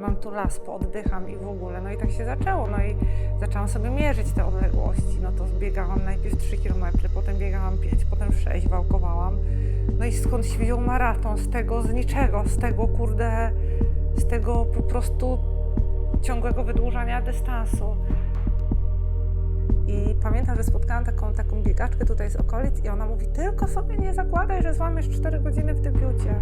mam tu las, pooddycham i w ogóle. No i tak się zaczęło. No i zaczęłam sobie mierzyć te odległości. No to zbiegałam najpierw 3 km, potem biegałam 5, potem 6, wałkowałam. No i skąd się wziął maraton? Z tego, z niczego, z tego kurde, z tego po prostu ciągłego wydłużania dystansu. I pamiętam, że spotkałam taką, taką biegaczkę tutaj z okolic i ona mówi, tylko sobie nie zakładaj, że złamiesz 4 godziny w debiucie.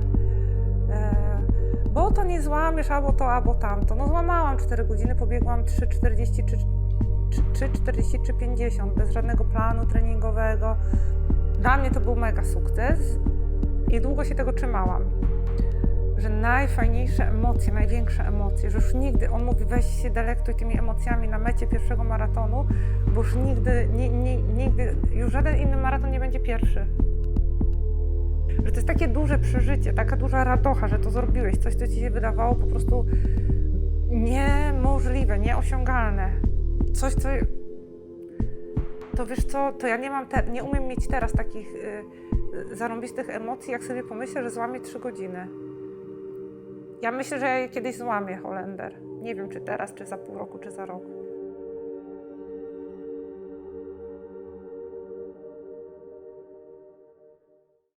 Bo to nie złamiesz albo to, albo tamto. No złamałam 4 godziny, pobiegłam 3,40 czy, czy 3,40 czy 50 bez żadnego planu treningowego. Dla mnie to był mega sukces i długo się tego trzymałam. Że najfajniejsze emocje, największe emocje, że już nigdy, on mówi weź się delektuj tymi emocjami na mecie pierwszego maratonu, bo już nigdy, ni, ni, nigdy, już żaden inny maraton nie będzie pierwszy. Że to jest takie duże przeżycie, taka duża radocha, że to zrobiłeś, coś, co ci się wydawało po prostu niemożliwe, nieosiągalne. Coś, co... To wiesz co, to ja nie mam, te, nie umiem mieć teraz takich y, zarąbistych emocji, jak sobie pomyślę, że złamię trzy godziny. Ja myślę, że ja kiedyś złamię Holender. Nie wiem, czy teraz, czy za pół roku, czy za rok.